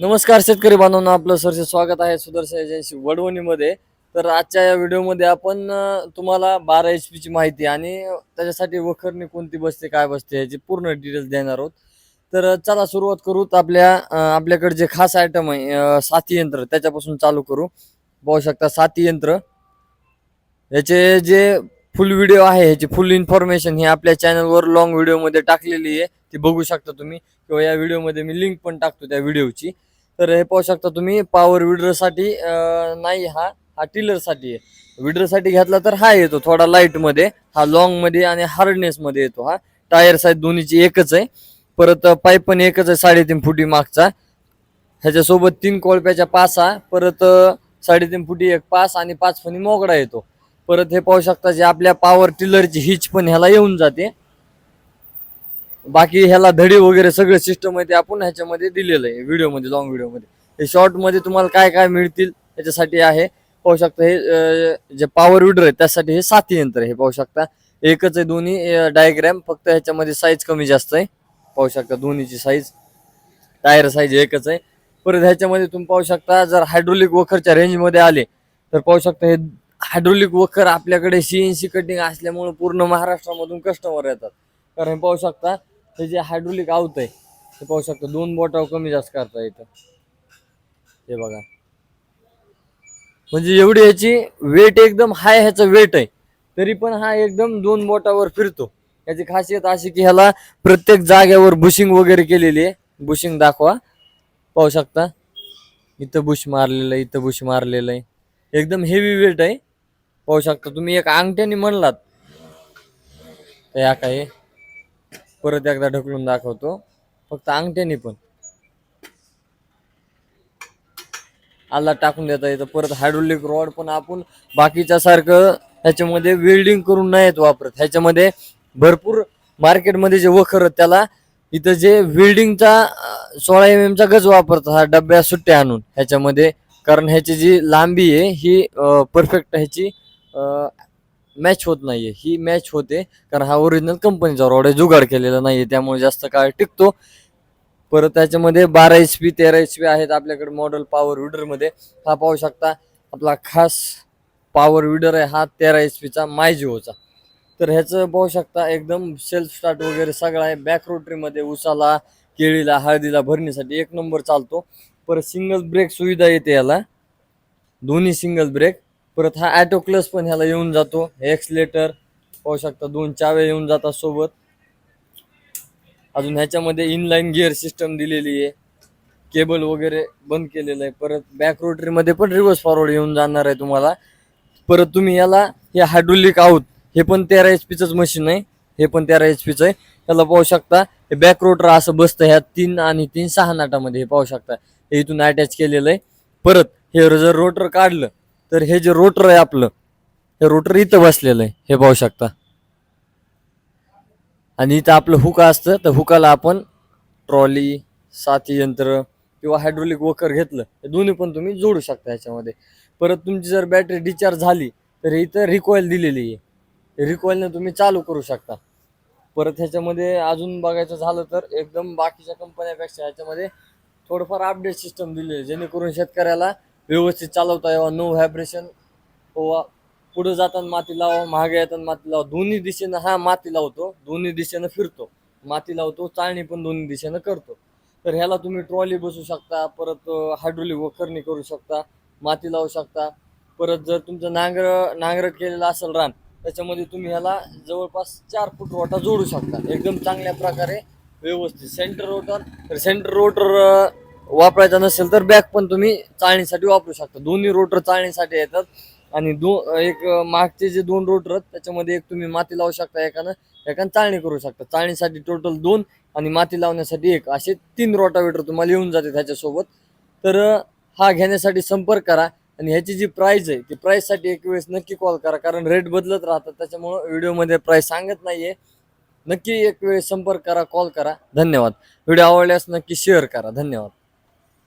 नमस्कार शेतकरी बांधवांनो आपलं सरचे स्वागत आहे सुदर्शन एजन्सी वडवणीमध्ये. तर आजच्या या व्हिडिओमध्ये आपण तुम्हाला बारा एच पीची माहिती आणि त्याच्यासाठी वखरणी कोणती बसते काय बसते याची पूर्ण डिटेल्स देणार आहोत. तर चला सुरुवात करू. आपल्या आपल्याकडे जे खास आयटम आहे साथी यंत्र त्याच्यापासून चालू करू. पाहू शकता साथी यंत्र. याचे जे फुल व्हिडिओ आहे ह्याची फुल इन्फॉर्मेशन ही आपल्या चॅनलवर लॉंग व्हिडिओमध्ये टाकलेली आहे. ती बघू शकता तुम्ही. किंवा या व्हिडिओमध्ये मी लिंक पण टाकतो त्या व्हिडिओची तर हे पाहू शकता तुम्ही पॉवर विडरसाठी नाही हा हा टिलरसाठी आहे. विडरसाठी घेतला तर हा येतो थोडा लाईटमध्ये हा लॉंगमध्ये आणि हार्डनेसमध्ये येतो हा. टायर साईज दोन्हीची एकच आहे. परत पाईप पण एकच आहे साडेतीन फुटी मागचा. ह्याच्यासोबत तीन कोळप्याच्या पासा परत साडेतीन फुटी एक पास आणि पाच फणी मोगडा येतो. परत हे पाहू शकता जे आपल्या पॉवर टिलरची हिच पण ह्याला येऊन जाते. बाकी ह्याला धडी वगैरे सगळं सिस्टम आहे ते आपण ह्याच्यामध्ये दिलेलं आहे व्हिडिओमध्ये लॉंग व्हिडिओमध्ये हे शॉर्टमध्ये तुम्हाला काय काय मिळतील याच्यासाठी आहे. पाहू शकता हे जे पॉवर विडर आहे त्यासाठी हे साथी यंत्र हे पाहू शकता. एकच आहे दोन्ही डायग्रॅम फक्त ह्याच्यामध्ये साईज कमी जास्त आहे. पाहू शकता दोन्हीची साईज टायर साईज एकच आहे. परत ह्याच्यामध्ये तुम्ही पाहू शकता जर हायड्रोलिक वखरच्या रेंजमध्ये आले तर पाहू शकता हे हायड्रोलिक वखर आपल्याकडे सीएनसी कटिंग असल्यामुळे पूर्ण महाराष्ट्रामधून कस्टमर येतात. कारण हे पाहू शकता हे जे हायड्रोलिक आवत आहे ते पाहू शकता दोन बोटावर कमी जास्त करता येतं. हे बघा. म्हणजे एवढी ह्याची वेट एकदम हाय ह्याचं वेट आहे. तरी पण हा एकदम दोन बोटावर फिरतो. याची खासियत अशी की ह्याला प्रत्येक जागेवर बुशिंग वगैरे केलेली आहे. बुशिंग दाखवा. पाहू शकता. इथं बुश मारलेलं आहे इथं बुश मारलेलं आहे. एकदम हेवी वेट आहे. पाहू शकता. तुम्ही एक अंगठ्याने म्हणलात. या काय परत एकदा ढकलून दाखवतो. फक्त अंगठ्याने पण. आला टाकून देता येतं. परत हायड्रोलिक रॉड पण आपण बाकीच्या सारखं ह्याच्यामध्ये वेल्डिंग करून नाही येत वापरत. ह्याच्यामध्ये भरपूर मार्केटमध्ये जे वखर त्याला इथं जे वेल्डिंगचा सोळा एम एमचा गज वापरतात हा डब्या सुट्ट्या आणून ह्याच्यामध्ये. कारण ह्याची जी लांबी आहे ही परफेक्ट ह्याची मॅच होत नाहीये. ही मॅच होते कारण हा ओरिजिनल कंपनीचा रॉड आहे. जुगाड केलेला नाहीये. त्यामुळे जास्त काळ टिकतो. परत त्याच्यामध्ये बारा एच पी तेरा एच पी आहेत आपल्याकडे मॉडेल पॉवर विडरमध्ये हा पाहू शकता. आपला खास पॉवर विडर आहे हा तेरा एच पीचा मायजिओचा तर ह्याचं पाहू शकता एकदम सेल्फ स्टार्ट वगैरे सगळं आहे. बॅक रोटरीमध्ये उसाला केळीला हळदीला भरणीसाठी एक नंबर चालतो. परत सिंगल ब्रेक सुविधा येते याला. दोन्ही सिंगल ब्रेक परत हा ॲटो क्लस पण ह्याला येऊन जातो. एक्सलेटर पाहू शकता दोन चावे येऊन जातात सोबत. अजून ह्याच्यामध्ये इनलाईन गिअर सिस्टम दिलेली आहे. केबल वगैरे बंद केलेलं आहे. परत बॅक रोटरीमध्ये पण रिव्हर्स फॉरवर्ड येऊन जाणार आहे तुम्हाला. परत तुम्ही याला हे हायड्रोलिक आहोत हे पण तेरा एच पीचंच मशीन आहे. हे पण तेरा एच पीचं आहे. त्याला पाहू शकता हे बॅक रोटर असं बसतं ह्या तीन आणि तीन सहा नाटामध्ये. हे पाहू शकता हे इथून अटॅच केलेलं आहे. परत हे जर रोटर काढलं तर हे जे रोटर आहे आपलं हे रोटर इथं बसलेलं आहे हे पाहू शकता. आणि इथं आपलं हुका असतं तर हुकाला आपण ट्रॉली साथी यंत्र किंवा हायड्रोलिक वकर घेतलं हे दोन्ही पण तुम्ही जोडू शकता याच्यामध्ये परत तुमची जर बॅटरी डिचार्ज झाली तर इथं रिकॉईल दिलेली आहे. रिकॉईलनं तुम्ही चालू करू शकता. परत ह्याच्यामध्ये अजून बघायचं झालं तर एकदम बाकीच्या कंपन्यापेक्षा ह्याच्यामध्ये थोडंफार अपडेट सिस्टम दिली आहे जेणेकरून शेतकऱ्याला व्यवस्थित चालवता यावं नो व्हायब्रेशन किंवा पुढे जाताना माती लावा मागे येताना माती लावा. दोन्ही दिशेनं हा माती लावतो दोन्ही दिशेनं फिरतो. माती लावतो चाळणी पण दोन्ही दिशेनं करतो. तर ह्याला तुम्ही ट्रॉली बसू शकता परत हायड्रोलिक वखरणी करू शकता माती लावू शकता. परत जर तुमचं नांगर नांगरट केलेलं असेल रान त्याच्यामध्ये तुम्ही ह्याला जवळपास चार फूट रोटा जोडू शकता. एकदम चांगल्या प्रकारे व्यवस्थित. सेंटर रोटर तर सेंटर रोटर वापरायचा नसेल तर बॅक पण तुम्ही चाळणीसाठी वापरू शकता. दोन्ही रोटर चाळणीसाठी येतात. आणि दो एक मागचे जे दोन रोटर आहेत त्याच्यामध्ये एक तुम्ही माती लावू शकता एकानं एकानं चाळणी करू शकता. चाळणीसाठी टोटल दोन आणि माती लावण्यासाठी एक. असे तीन रोटावेटर तुम्हाला येऊन जाते त्याच्यासोबत. तर हा घेण्यासाठी संपर्क करा. आणि ह्याची जी प्राईज आहे ती प्राईजसाठी एक वेळेस नक्की कॉल करा. कारण रेट बदलत राहतात. त्याच्यामुळं व्हिडिओमध्ये प्राईस सांगत नाहीये. नक्की एक वेळेस संपर्क करा कॉल करा. धन्यवाद. व्हिडिओ आवडल्यास नक्की शेअर करा. धन्यवाद.